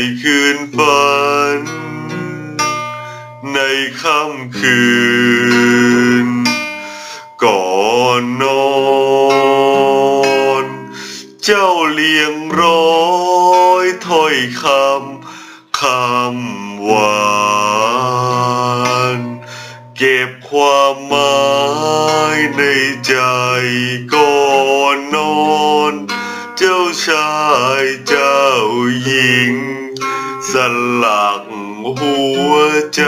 ในคืนฝัน ในค่ำคืน ก่อนนอน เจ้าเลี้ยงร้อยถ้อยคำคำหวานเก็บความหมายในใจก่อนนอน เจ้าชายเจ้าหญิง สลักหัวใจ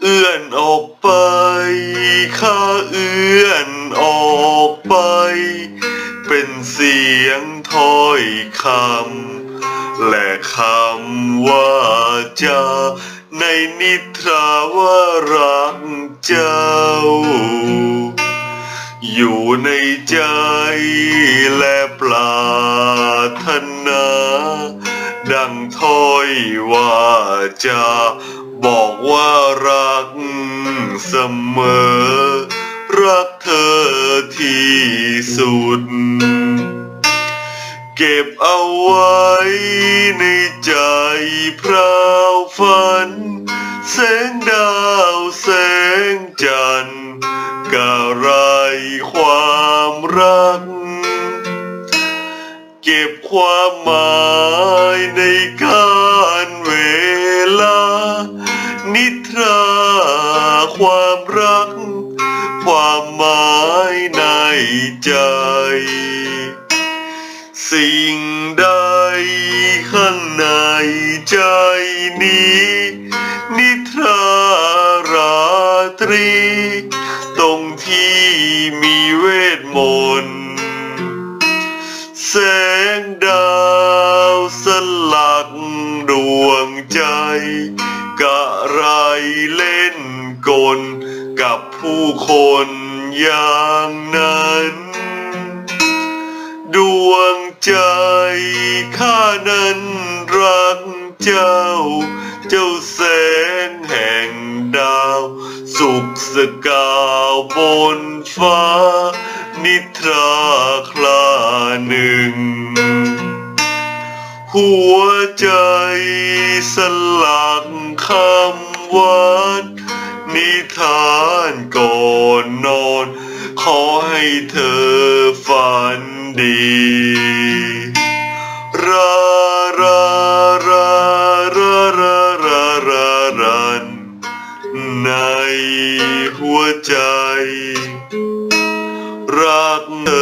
เอื้อนออกไป ข้าเอื้อนออกไป เป็นเสียงถ้อยคำ และคำว่าจะในนิทราว่ารักเจ้า อยู่ในใจและปรารถนา ดังถ้อยว่าจะบอกว่ารักเสมอ รักเธอที่สุด เก็บเอาไว้ในใจพราวฝัน แสงดาวแสงจันทร์ กะไรความรัก เก็บความหมายในการเวลา นิทราความรัก ความหมายในใจ สิ่งใดข้างในใจนี้ นิทราราตรี ตรงที่มีเวทมนต์แสงดาวสลักดวงใจ กะไรเล่นกลกับผู้คนอย่างนั้น ดวงใจข้านั้นรักเจ้า สุขสกาวบนฟ้า นิทราคลาหนึ่ง หัวใจสลักคำวัดนิทานก่อนนอน ขอให้เธอฝันดี ในหัวใจ รักเธอ